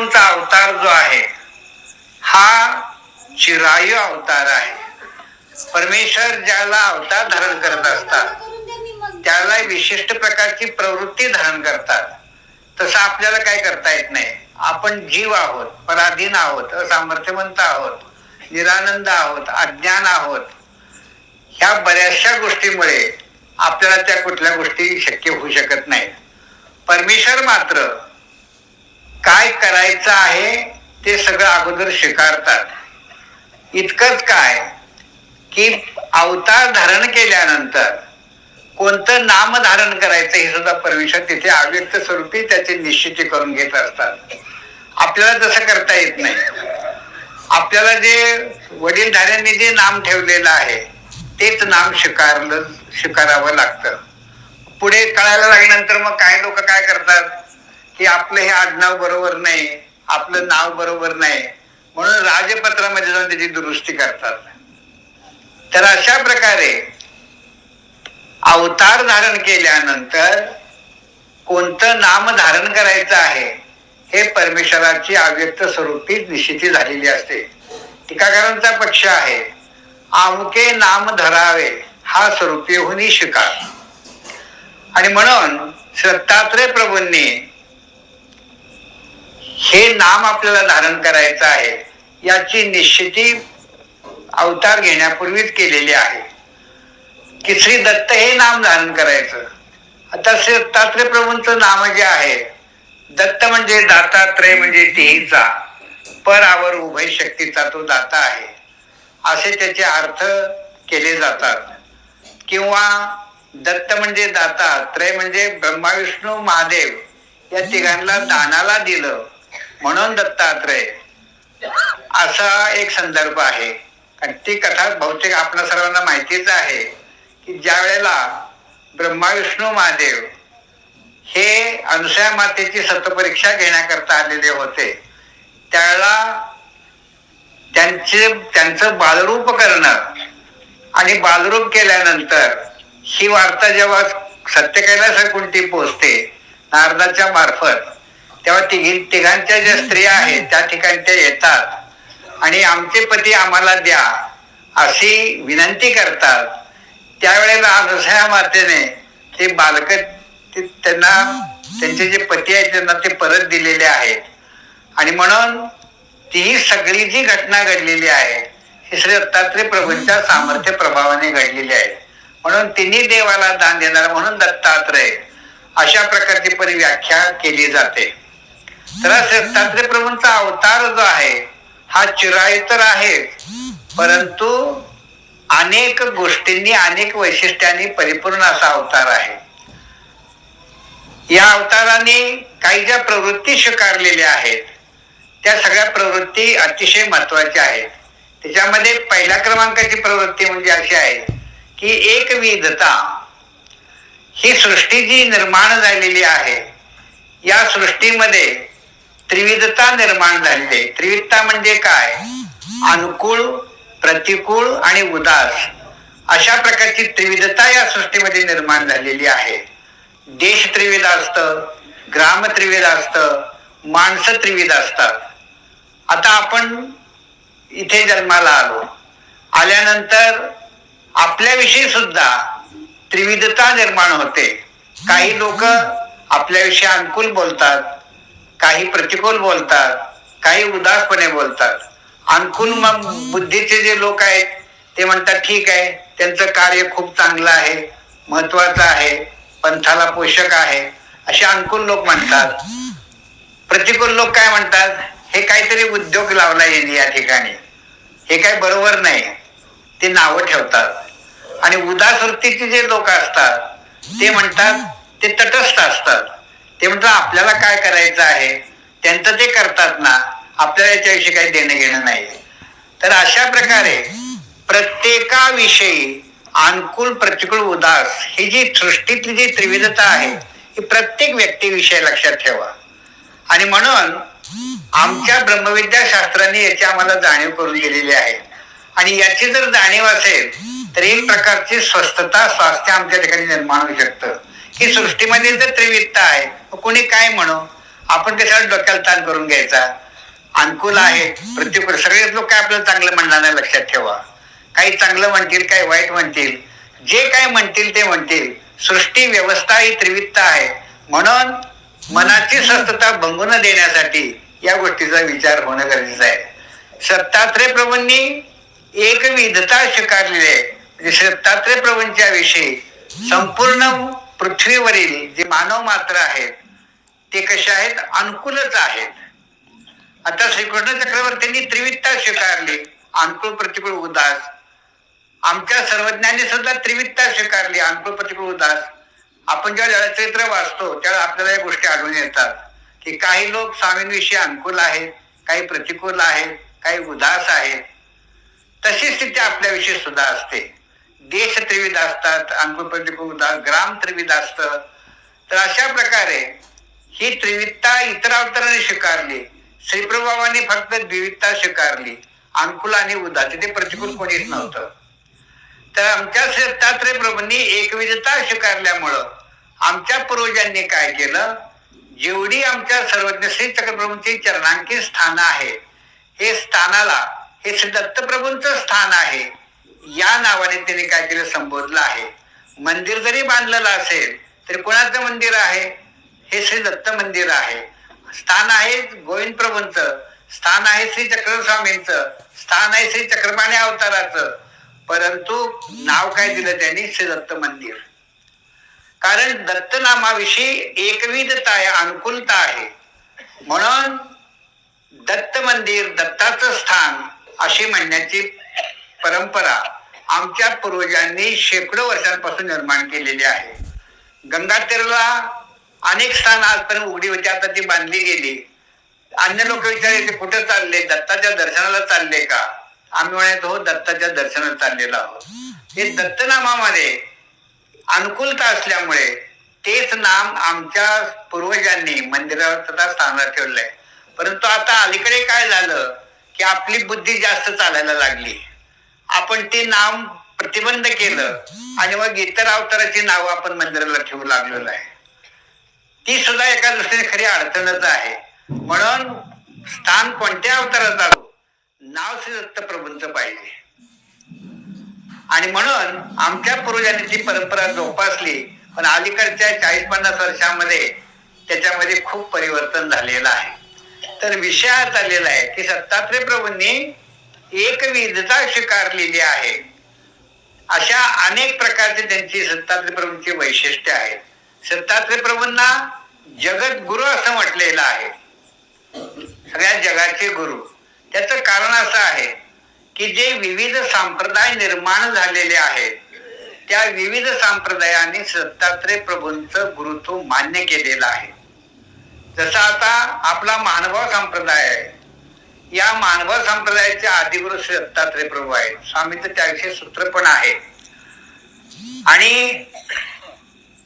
प्रभूंचा अवतार जो आहे हा चिरायू अवतार आहे. परमेश्वर ज्याला अवतार धारण करत असतात त्याला विशिष्ट प्रकारची प्रवृत्ती धारण करतात. तसं आपल्याला काय करता येत नाही. आपण जीव आहोत पराधीन आहोत असामर्थ्यवंत आहोत निरानंद आहोत अज्ञान आहोत. ह्या बऱ्याचशा गोष्टीमुळे आपल्याला त्या कुठल्या गोष्टी शक्य होऊ शकत नाहीत. परमेश्वर मात्र काय करायचं आहे ते सगळं अगोदर स्वीकारतात. इतकंच काय की अवतार धारण केल्यानंतर कोणतं नाम धारण करायचं हे सुद्धा परमेश्वर तिथे अव्यक्त स्वरूपी त्याचे निश्चिती करून घेत असतात. आपल्याला तसं करता येत नाही. आपल्याला जे वडीलधाऱ्यांनी जे नाम ठेवलेलं आहे तेच नाम स्वीकारलं स्वीकारावं लागतं. पुढे कळायला लागल्यानंतर मग काही लोक काय करतात? की आपलं हे आडनाव बरोबर नाही आपलं नाव बरोबर नाही. म्हणून राजपत्रामध्ये जाऊन त्याची दुरुस्ती करतात. तर अशा प्रकारे अवतार धारण केल्यानंतर कोणतं नाम धारण करायचं आहे हे परमेश्वराची अव्यक्त स्वरूपी निश्चिती झालेली असते. टीकाकारांचा पक्ष आहे आमके नाम धरावे हा स्वरूपी होऊनही शिकार आणि म्हणून श्रद्धात्रय प्रभूंनी हे नाम आपल्याला धारण करायचं आहे याची निश्चिती अवतार घेण्यापूर्वीच केलेली आहे. की श्री दत्त हे नाम धारण करायचं. आता श्री दत्तात्रय प्रभूंचं नाम जे आहे दत्त म्हणजे दातात्रय म्हणजे तिहीचा परावर उभय शक्तीचा तो दाता आहे. असे त्याचे अर्थ केले जातात. किंवा दत्त म्हणजे दाता त्रय म्हणजे ब्रह्मा विष्णू महादेव या तिघांना दानाला दिलं. म्हणून दत्तात्रय. असा एक संदर्भ आहे. आणि ती कथा बहुतेक आपल्या सर्वांना माहितीच आहे की ज्या वेळेला ब्रह्मा विष्णू महादेव हे अनुसया मातेची सतपरीक्षा घेण्याकरता आलेले होते त्यावेळेला त्यांचे त्यांचं बालरूप करणं आणि बालरूप केल्यानंतर ही वार्ता जेव्हा सत्यकैलास कुंटी पोचते नारदाच्या मार्फत तेव्हा तिघी तिघांच्या ज्या स्त्रिया आहेत त्या ठिकाणी त्या येतात. आणि आमचे पती आम्हाला द्या अशी विनंती करतात. त्यावेळेला अनुसया मातेने ते बालक ते त्यांना त्यांचे जे पती आहेत त्यांना ते परत दिलेले आहेत. आणि म्हणून ती सगळी जी घटना घडलेली आहे ही श्री दत्तात्रय प्रभूंच्या सामर्थ्य प्रभावाने घडलेली आहे. म्हणून तिन्ही देवाला दान देणार म्हणून दत्तात्रय अशा प्रकारची परिव्याख्या केली जाते. तर दत्तात्रय प्रभूंचा अवतार जो आहे हा चिरायू तर आहेच. परंतु अनेक गोष्टींनी अनेक वैशिष्ट्यांनी परिपूर्ण असा अवतार आहे. या अवताराने काही ज्या प्रवृत्ती स्वीकारलेल्या आहेत त्या सगळ्या प्रवृत्ती अतिशय महत्त्वाच्या आहेत. त्याच्यामध्ये पहिल्या क्रमांकाची प्रवृत्ती म्हणजे अशी आहे की एक विधता ही सृष्टी जी निर्माण झालेली आहे या सृष्टीमध्ये त्रिविधता निर्माण झालेली आहे. त्रिविधता म्हणजे काय? अनुकूल प्रतिकूल आणि उदास. अशा प्रकारची त्रिविधता या सृष्टीमध्ये निर्माण झालेली आहे. देश त्रिविध असतं ग्राम त्रिविध असतं माणसं त्रिविध असतात. आता आपण इथे जन्माला आलो. आल्यानंतर आपल्याविषयी सुद्धा त्रिविधता निर्माण होते. काही लोक आपल्याविषयी अनुकूल बोलतात काही प्रतिकूल बोलतात काही उदासपणे बोलतात. आणखून मग बुद्धीचे जे लोक आहेत ते म्हणतात ठीक आहे त्यांचं कार्य खूप चांगलं आहे महत्वाचं आहे पंथाला पोषक आहे. असे अंकुल लोक म्हणतात. प्रतिकूल लोक काय म्हणतात? हे काहीतरी उद्योग लावला येईल या ठिकाणी. हे काय बरोबर नाही. ते नावं ठेवतात. आणि उदास वृत्तीचे जे लोक असतात ते म्हणतात ते तटस्थ असतात. ते म्हणतात आपल्याला काय करायचं आहे? त्यांचं ते करतात ना आपल्याला याच्याविषयी काही देणं घेणं नाही. तर अशा प्रकारे प्रत्येकाविषयी अनुकूल प्रतिकूल उदास ही जी सृष्टीतली जी त्रिविधता आहे ही प्रत्येक व्यक्तीविषयी लक्षात ठेवा. आणि म्हणून आमच्या ब्रह्मविद्या शास्त्राने याची आम्हाला जाणीव करून दिलेली आहे. आणि याची जर जाणीव असेल तर एक प्रकारची स्वस्थता स्वास्थ्य आमच्या ठिकाणी निर्माण होऊ शकतं. की सृष्टीमध्ये जर त्रिविधता आहे. कोणी काय म्हणू? आपण त्याच्यावर डोक्याला ताण करून घ्यायचा? अनुकूल आहे प्रत्येक सगळेच लोक काय आपल्याला चांगलं म्हणणार नाही लक्षात ठेवा. काही चांगलं म्हणतील काही वाईट म्हणतील. जे काय म्हणतील ते म्हणतील. सृष्टी व्यवस्था ही त्रिविधता आहे. म्हणून मनाची स्वस्थता भंगून देण्यासाठी या गोष्टीचा विचार होणं गरजेचं आहे. सत्तात्रय प्रभूंनी एकविधता स्वीकारलेली आहे. म्हणजे दत्तात्रय प्रभूंच्या विषयी संपूर्ण पृथ्वीवरील जे मानव मात्र आहेत ते कसे आहेत? अनुकूलच आहेत. आता श्रीकृष्ण चक्रवर्तींनी त्रिवित्ता स्वीकारली. अनुकूल प्रतिकूल उदास. आमच्या सर्वज्ञांनी सुद्धा त्रिवित्ता स्वीकारली. अनुकूल प्रतिकूल उदास. आपण जेव्हा चरित्र वाचतो त्यावेळेला आपल्याला या गोष्टी आढळून येतात की काही लोक स्वामींविषयी अनुकूल आहेत काही प्रतिकूल आहेत काही उदास आहेत. तशी स्थिती आपल्याविषयी सुद्धा असते. देश त्रिविध असतात अनुकूल प्रतिकूल ग्राम त्रिविध असतं. तर अशा प्रकारे ही त्रिविधता इतर अवतराने स्वीकारली. श्रीप्रभावांनी फक्त द्विविधता स्वीकारली. अनुकूल आणि उदा तिथे प्रतिकूल कोणीच नव्हतं. तर आमच्या दत्तात्रय प्रभूंनी एकविधता स्वीकारल्यामुळं आमच्या पूर्वजांनी काय केलं? जेवढी आमच्या सर्वज्ञ श्री चक्रप्रभूंची चरणांकित स्थानं आहे हे स्थानाला हे श्री दत्तप्रभूंचं स्थान आहे या नावाने त्यांनी काय केलं? संबोधलं आहे. मंदिर जरी बांधलेलं असेल तरी कोणाचं मंदिर आहे? हे श्री दत्त मंदिर आहे. स्थान आहे गोविंद प्रभूंचं. स्थान आहे श्री चक्रस्वामींचं. स्थान आहे श्री चक्रपाणी अवताराचं. परंतु नाव काय दिलं त्यांनी? श्री दत्त मंदिर. कारण दत्तनामाविषयी एकविधता आहे अनुकूलता आहे. म्हणून दत्त मंदिर दत्ताचं स्थान अशी म्हणण्याची परंपरा आमच्या पूर्वजांनी शेकडो वर्षांपासून निर्माण केलेली आहे. गंगा तीराला अनेक स्थान आजपर्यंत उघडी होती आता ती बांधली गेली. अन्य लोक विचारायचे कुठे चालले? दत्ताच्या दर्शनाला चालले का? आम्ही म्हणायचो हो दत्ताच्या दर्शनाला चाललेलो आहोत. हे दत्तनामामध्ये अनुकूलता असल्यामुळे तेच नाम आमच्या पूर्वजांनी मंदिरावर स्थानात ठेवलंय. परंतु आता अलीकडे काय झालं की आपली बुद्धी जास्त चालायला लागली. आपण ते नाम प्रतिबंध केलं. आणि मग इतर अवताराची नाव आपण मंदिराला ठेवू लागलेलो आहे. ती सुद्धा एका दृष्टीने खरी अडचणच आहे. म्हणून स्थान कोणत्या अवतारात आलो नाव श्री दत्त पाहिजे. आणि म्हणून आमच्या पूर्वजांनी ती परंपरा जोपासली पण अलीकडच्या चाळीस पन्नास वर्षामध्ये त्याच्यामध्ये खूप परिवर्तन झालेलं आहे. तर विषय हा चाललेला आहे की सत्तात्रय प्रभूंनी एकविधता स्वीकारलेली आहे. अशा अनेक प्रकारचे त्यांची सत्तात्रय प्रभूंची वैशिष्ट्य आहेत. दत्तात्रय प्रभूंना जगत गुरु असं म्हटलेलं आहे. सगळ्या जगाचे गुरु. त्याचं कारण असं आहे की जे विविध संप्रदाय निर्माण झालेले आहेत त्या विविध संप्रदायाने सत्तात्रय प्रभूंचं गुरुत्व मान्य केलेलं आहे. जसं आता आपला मानभाव संप्रदाय आहे. या मानभाव संप्रदायाचे आदिगुरु श्री दत्तात्रय प्रभू आहेत. स्वामींचं त्याविषयी सूत्र पण आहे. आणि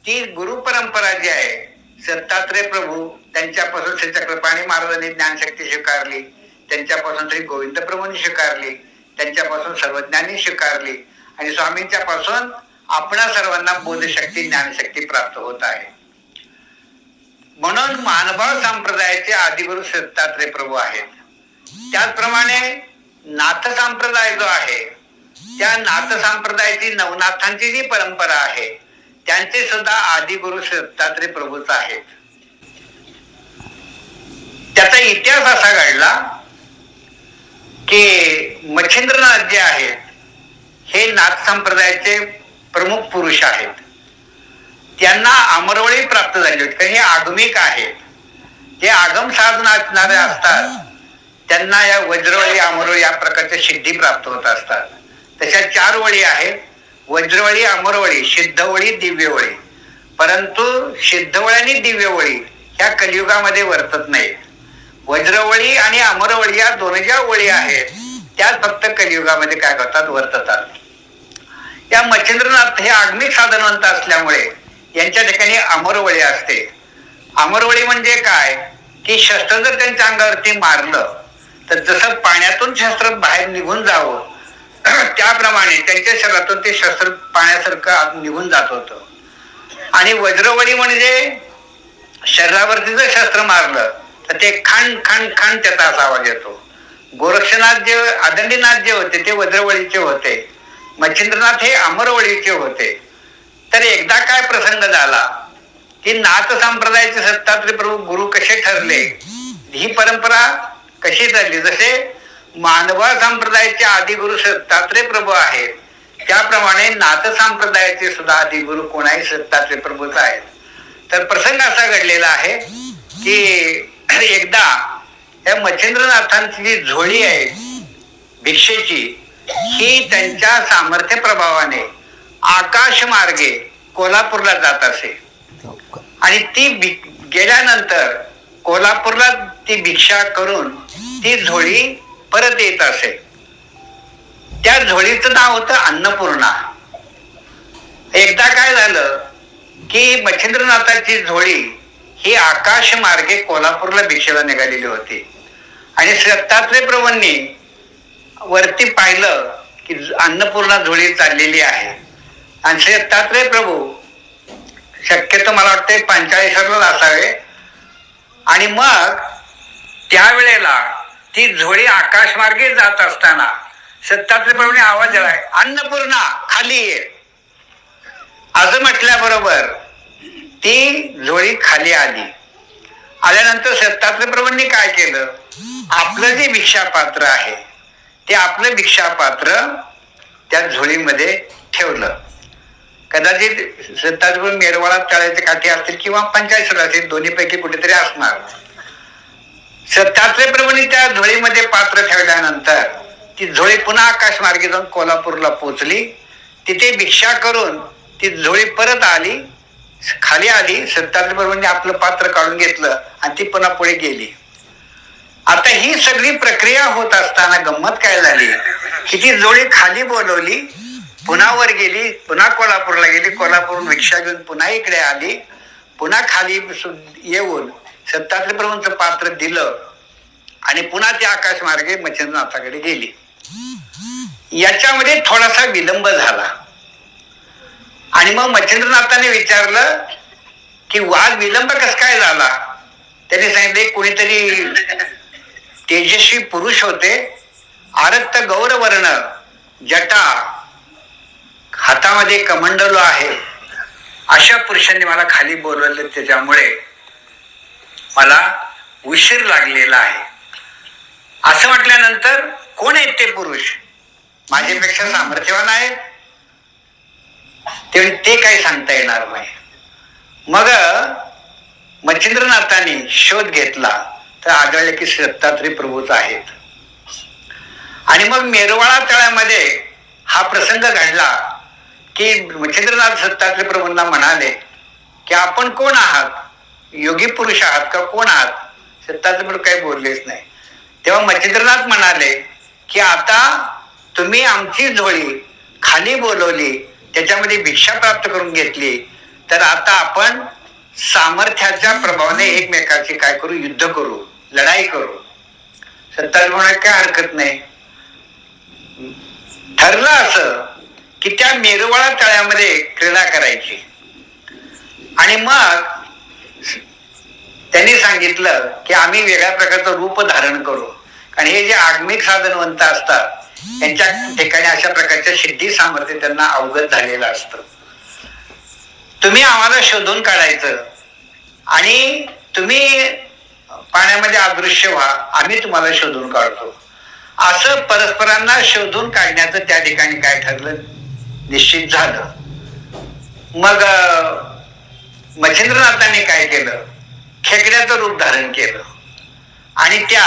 ती गुरु परंपरा जी आहे दत्तात्रय प्रभू त्यांच्यापासून श्री चक्रपाणी महाराजांनी ज्ञानशक्ती स्वीकारली त्यांच्यापासून श्री गोविंद प्रभूंनी स्वीकारली त्यांच्यापासून सर्वज्ञांनी स्वीकारली आणि स्वामींच्या पासून आपणा सर्वांना बोधशक्ती ज्ञानशक्ती प्राप्त होत आहे. म्हणून मानभाव संप्रदायाचे आदिगुरु दत्तात्रय प्रभू आहेत. त्याचप्रमाणे नाथ संप्रदाय जो आहे त्या नाथ संप्रदायाची नवनाथांची जी परंपरा आहे त्यांचे सुद्धा आदिगुरु दत्तात्रय प्रभूच आहेत. त्याचा इतिहास असा घडला की मच्छिंद्रनाथ जे आहेत हे नाथ संप्रदायाचे प्रमुख पुरुष आहेत. त्यांना अमरवळी प्राप्त झाली होती कारण हे आगमिक आहेत. जे आगम साधनारे असतात. त्यांना या वज्रवळी अमरवळी या प्रकारच्या सिद्धी प्राप्त होत असतात. तशा चार वळी आहेत. वज्रवळी अमरवळी सिद्धवळी दिव्यवळी. परंतु सिद्धवळी आणि दिव्यवळी ह्या कलियुगामध्ये वर्तत नाहीत. वज्रवळी आणि अमरवळी या दोन ज्या वळी आहेत त्या फक्त कलियुगामध्ये काय करतात? वर्ततात. या मच्छिंद्रनाथ हे आगमिक साधनवंत असल्यामुळे यांच्या ठिकाणी अमरवळी असते. अमरवळी म्हणजे काय? की शस्त्र जर त्यांच्या अंगावरती मारलं तर जसं पाण्यातून शस्त्र बाहेर निघून जावं त्याप्रमाणे त्यांच्या शरीरातून ते शस्त्र पाण्यासारखं आत निघून जात होतं. आणि वज्रवळी म्हणजे शरीरावरती जर शस्त्र मारलं तर ते खाण खाण खाण त्याचा असा आवाज येतो. गोरक्षनाथ जे आदंडीनाथ जे होते ते वज्रवळीचे होते. मच्छिंद्रनाथ हे अमरवळीचे होते. तर एकदा काय प्रसंग झाला की नाथ संप्रदायाचे सत्तात्रे प्रभू गुरु कसे ठरले? ही परंपरा कशी ठरली जसे मानवा संप्रदायाचे आदिगुरु सत्तात्रे प्रभू आहेत त्याप्रमाणे नाथ संप्रदायाचे सुद्धा आदिगुरु कोणाही सत्तात्रे प्रभूच आहेत. तर प्रसंग असा घडलेला आहे की एकदा या मच्छिंद्रनाथांची जी झोळी आहे भिक्षेची ही त्यांच्या सामर्थ्य प्रभावाने आकाश मार्गे कोल्हापूरला जात असे. आणि ती भि- गेल्यानंतर कोल्हापूरला ती भिक्षा करून ती झोळी परत येत असे. त्या झोळीचं नाव होतं अन्नपूर्णा. एकदा काय झालं की मच्छिंद्रनाथाची झोळी ही आकाश मार्गे कोल्हापूरला भिक्षेला निघालेली होती. आणि दत्तात्रय प्रभूंनी वरती पाहिलं की अन्नपूर्णा झोळी चाललेली आहे. आणि श्री दत्तात्रय प्रभू शक्यतो मला वाटते पंचाळेश्वरला असावे आणि मग त्यावेळेला ती झोळी आकाशमार्गे जात असताना सत्तात्रय प्रभूने आवाज आलाय अन्नपूर्णा खाली ये. असं म्हटल्याबरोबर ती झोळी खाली आली. आल्यानंतर सत्तात्रय प्रभूंनी काय केलं? आपलं जे भिक्षापात्र आहे ते आपलं भिक्षापात्र त्या झोळीमध्ये ठेवलं. कदाचित सत्तात्रय मेरवाळा तळ्याचे काठी असतील किंवा पंचायत असतील दोन्हीपैकी कुठेतरी असणार. सत्तात्रय त्या झोळीमध्ये पात्र ठेवल्यानंतर ती झोळी पुन्हा आकाश मार्गे जाऊन कोल्हापूरला पोचली तिथे भिक्षा करून ती झोळी परत आली खाली आली सत्तात्रय आपलं पात्र काढून घेतलं आणि ती पुन्हा पुढे गेली. आता ही सगळी प्रक्रिया होत असताना गंमत काय झाली? की ती जोडी खाली बोलवली पुन्हा वर गेली पुन्हा कोल्हापूरला गेली कोल्हापूरहून रिक्षा घेऊन पुन्हा इकडे आली पुन्हा खाली येऊन सत्तात्रय प्रभूंचं पात्र दिलं आणि पुन्हा ती आकाशमार्गे मच्छिंद्रनाथाकडे गेली. याच्यामध्ये थोडासा विलंब झाला. आणि मग मच्छिंद्रनाथाने विचारलं की वाद विलंब कस काय झाला? त्याने सांगितले कोणीतरी तेजस्वी पुरुष होते आरक्त गौरवर्ण जटा हातामध्ये कमंडलो आहे. अशा पुरुषांनी मला खाली बोलवलं. त्याच्यामुळे मला उशीर लागलेला आहे. असं म्हटल्यानंतर कोण आहेत ते पुरुष? माझ्यापेक्षा सामर्थ्यवान आहेत? ते ते काही सांगता येणार नाही. मग मच्छिंद्रनाथाने शोध घेतला. तर आढळले की दत्तात्रय प्रभूच आहेत. आणि मग मेरवाळा तळ्यामध्ये हा प्रसंग घडला. की मच्छिंद्रनाथ दत्तात्रय प्रभूंना म्हणाले की आपण कोण आहात? योगी पुरुष आहात का कोण आहात? दत्तात्रय प्रभू काही बोललेच नाही. तेव्हा मच्छिंद्रनाथ म्हणाले की आता तुम्ही आमची झोळी खाली बोलवली त्याच्यामध्ये भिक्षा प्राप्त करून घेतली तर आता आपण सामर्थ्याच्या प्रभावाने एकमेकाचे काय करू? युद्ध करू लढाई करू. सत्ताज म्हणाले काय हरकत नाही. ठरलं असं की त्या मेरुवाळा तळ्यामध्ये क्रीडा करायची? आणि मग त्यांनी सांगितलं की आम्ही वेगळ्या प्रकारचं रूप धारण करू. कारण हे जे आगमिक साधनवंत असतात त्यांच्या ठिकाणी अशा प्रकारच्या सिद्धी सामर्थ्य त्यांना अवगत झालेलं असतं. तुम्ही आम्हाला शोधून काढायचं. आणि तुम्ही पाण्यामध्ये अदृश्य व्हा आम्ही तुम्हाला शोधून काढतो. असं परस्परांना शोधून काढण्याचं त्या ठिकाणी काय ठरलं? निश्चित झालं. मग मच्छिंद्रनाथांनी काय केलं? खेकड्याचं रूप धारण केलं. आणि त्या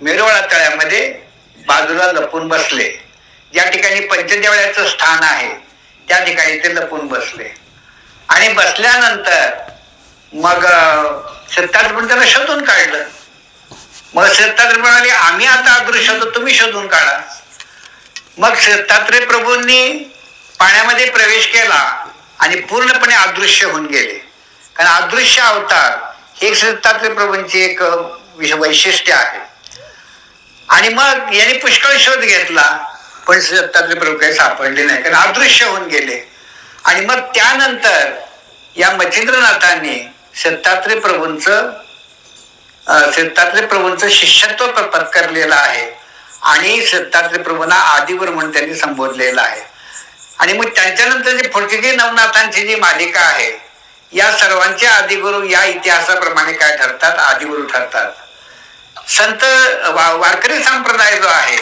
मेरवाळा तळ्यामध्ये बाजूला लपून बसले. ज्या ठिकाणी पंचदेवळ्याचं स्थान आहे त्या ठिकाणी ते लपून बसले. आणि बसल्यानंतर मग सत्तात्रपण त्यांना शोधून काढलं. मग सत्तात्र म्हणाले आम्ही आता अदृश्य होतो तुम्ही शोधून काढा. मग सत्तात्रय प्रभूंनी पाण्यामध्ये प्रवेश केला आणि पूर्णपणे अदृश्य होऊन गेले. कारण अदृश्य अवतार हे एक सत्तात्रय प्रभूंची एक विश- वैशिष्ट्य आहे. आणि मग यांनी पुष्कळ शोध घेतला पण दत्तात्रय प्रभू काही सापडले नाही. कारण अदृश्य होऊन गेले. आणि मग त्यानंतर या मच्छिंद्रनाथांनी दत्तात्रय प्रभूंचं अं, प्रभूंचं शिष्यत्व पत्करलेलं आहे. आणि दत्तात्रय प्रभूंना आदिवर म्हणून त्यांनी संबोधलेलं आहे. आणि मग त्यांच्यानंतर जी पुढची नवनाथांची जी मालिका आहे या सर्वांचे आदिगुरु या इतिहासाप्रमाणे काय ठरतात? आदिगुरु ठरतात. संत वा- वारकरी संप्रदाय जो आहे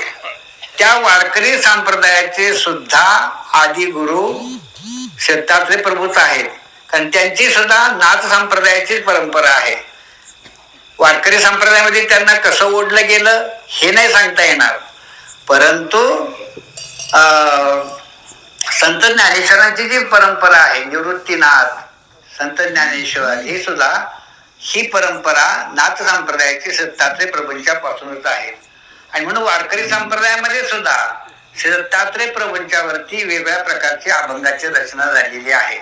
त्या वारकरी संप्रदायाचे सुद्धा आदिगुरु दत्तात्रय प्रभूच आहेत. कारण त्यांची सुद्धा नाथ संप्रदायाची परंपरा आहे. वारकरी संप्रदायामध्ये त्यांना कसं ओढलं गेलं हे नाही सांगता येणार. परंतु संत ज्ञानेश्वरांची जी परंपरा आहे निवृत्तीनाथ संत ज्ञानेश्वर ही सुद्धा ही परंपरा नाथ संप्रदायाची दत्तात्रय प्रभूंच्या पासूनच आहे. आणि म्हणून वारकरी संप्रदायामध्ये सुद्धा श्री दत्तात्रय प्रभूंच्या वेगळ्या प्रकारची अभंगाची रचना झालेली आहे.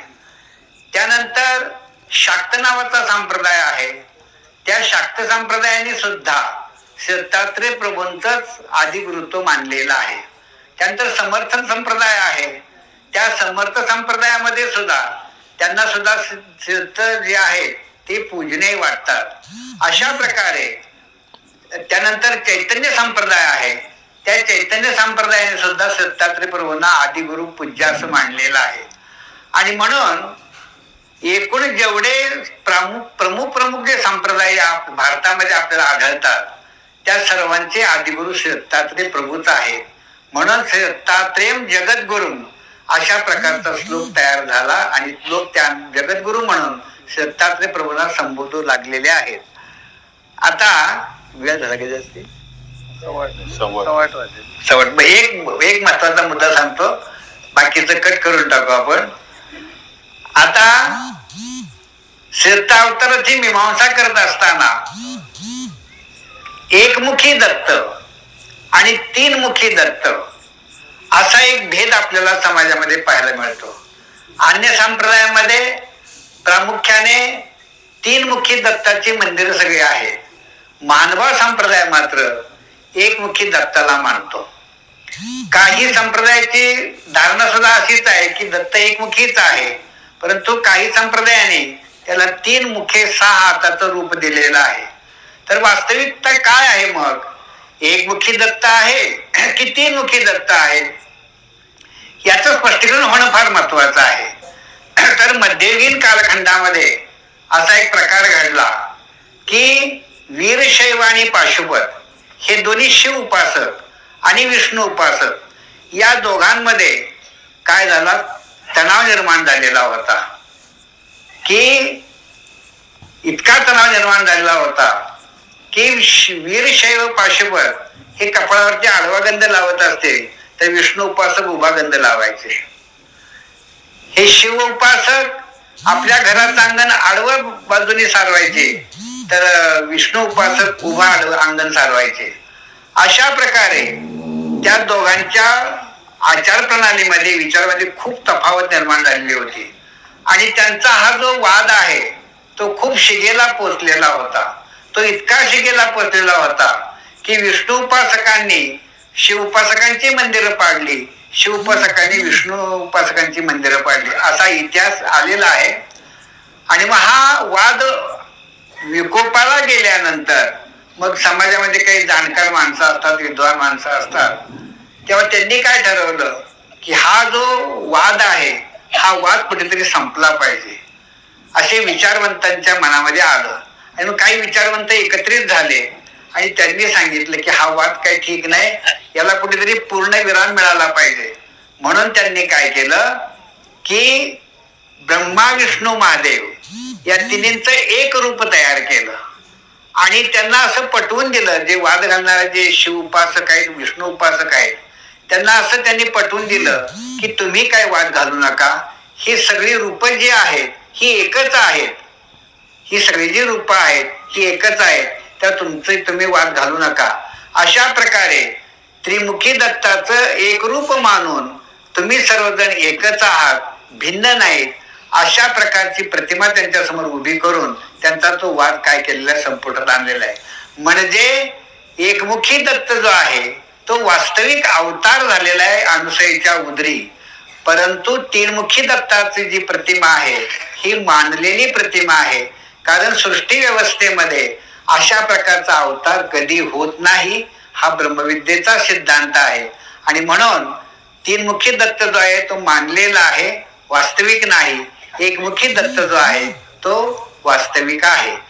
त्यानंतर शाक्त नावाचा संप्रदाय आहे. त्या शाक्त संप्रदायाने सुद्धा श्री दत्तात्रय प्रभूंचंच आदिगुरुत्व मानलेलं आहे. त्यानंतर समर्थन संप्रदाय आहे. त्या समर्थ संप्रदायामध्ये सुद्धा त्यांना सुद्धा सिद्ध जे आहे ते पूजने वाटतात. अशा प्रकारे त्यानंतर चैतन्य संप्रदाय आहे. त्या चैतन्य संप्रदायाने सुद्धा सत्तात्री प्रभूंना आदिगुरु पूज्य असं मानलेलं आहे. आणि म्हणून एकूण जेवढे प्रमुख प्रमुख प्रमुख जे संप्रदाय आप- भारतामध्ये आपल्याला आढळतात त्या सर्वांचे आदिगुरु श्री दत्तात्रय प्रभूच आहेत. म्हणून श्री दत्तात्रेय अशा प्रकारचा श्लोक तयार झाला आणि लोक त्या जगद्गुरु म्हणून श्री दत्तात्रय प्रभूंना संबोधू लागलेले आहेत. आता वेळ झाला की जास्ती सवट एक एक महत्त्वाचा मुद्दा सांगतो. बाकीचं कट करून टाकू आपण. आता श्रेतावताराची मीमांसा करत असताना एकमुखी दत्त आणि तीनमुखी दत्त असा एक भेद आपल्याला समाजामध्ये पाहायला मिळतो. अन्य संप्रदायामध्ये प्रामुख्याने तीन मुखी दत्ताची मंदिरं सगळी आहेत. मानवा संप्रदाय मात्र एकमुखी दत्ताला मानतो. काही संप्रदायाची धारणा सुद्धा अशीच आहे की दत्त एकमुखीच आहे. परंतु काही संप्रदायाने त्याला तीन मुखे सहा हाताचं रूप दिलेलं आहे. तर वास्तविकता काय आहे मग? एकमुखी दत्त आहे की तीन मुखी दत्त आहे याचं स्पष्टीकरण होणं फार महत्वाचं आहे. तर मध्ययुगीन कालखंडामध्ये असा एक प्रकार घडला की वीरशैव आणि पाशुपत हे दोन्ही शिव उपासक आणि विष्णू उपासक या दोघांमध्ये काय झाला? तणाव निर्माण झालेला होता. की इतका तणाव निर्माण झालेला होता की श- वीरशैव पाशुपत हे कपाळावरती आडवा गंध लावत असते तर विष्णू उपासक उभा गंध लावायचे. हे शिव उपासक आपल्या घराचं अंगण आडवं बाजूने सारवायचे. तर विष्णू उपासक उभा आडवं अंगण सारवायचे. अशा प्रकारे त्या दोघांच्या आचार प्रणालीमध्ये विचारामध्ये खूप तफावत निर्माण झालेली होती. आणि त्यांचा हा जो वाद आहे तो खूप शिगेला पोचलेला होता. तो इतका शिगेला पोचलेला होता की विष्णू उपासकांनी शिव उपासकांची मंदिरं पाडली. शिव उपासकांनी विष्णू उपासकांची मंदिरं पाडली. असा इतिहास आलेला आहे. आणि मग हा वाद विकोपाला गेल्यानंतर मग समाजामध्ये काही जाणकार माणसं असतात विद्वान माणसं असतात. तेव्हा त्यांनी काय ठरवलं? की हा जो वाद आहे हा वाद कुठेतरी संपला पाहिजे. असे विचारवंतांच्या मनामध्ये आलं. आणि मग काही विचारवंत एकत्रित झाले. आणि त्यांनी सांगितलं की हा वाद काही ठीक नाही याला कुठेतरी पूर्ण विराम मिळाला पाहिजे. म्हणून त्यांनी काय केलं की ब्रह्मा विष्णू महादेव या तिन्हींचं एक रूप तयार केलं. आणि त्यांना असं पटवून दिलं जे वाद घालणारे जे शिव उपासक आहेत विष्णू उपासक आहेत त्यांना असं त्यांनी पटवून दिलं की तुम्ही काय वाद घालू नका. ही सगळी रूप जी आहेत ही एकच आहेत. ही सगळी जी रूप आहेत ही एकच आहेत. त्या तुमचे तुम्ही वाद घालू नका. अशा प्रकारे त्रिमुखी दत्ताचं एक रूप मानून तुम्ही सर्वजण एकच आहात भिन्न नाहीत अशा प्रकारची प्रतिमा त्यांच्यासमोर उभी करून त्यांचा तो वाद काय केलेला आहे, संपुटात आणलेला आहे. म्हणजे एकमुखी दत्त जो आहे तो वास्तविक अवतार झालेला आहे अनुसयीच्या उदरी. परंतु तीनमुखी दत्ताची जी प्रतिमा आहे ही मानलेली प्रतिमा आहे. कारण सृष्टी व्यवस्थेमध्ये अशा प्रकारचा अवतार कधी होत नाही हा ब्रह्मविद्येचा सिद्धांत आहे. आणि म्हणून तीन मुखी दत्त जो आहे तो मानलेला आहे वास्तविक नाही. एकमुखी दत्त जो आहे तो वास्तविक आहे.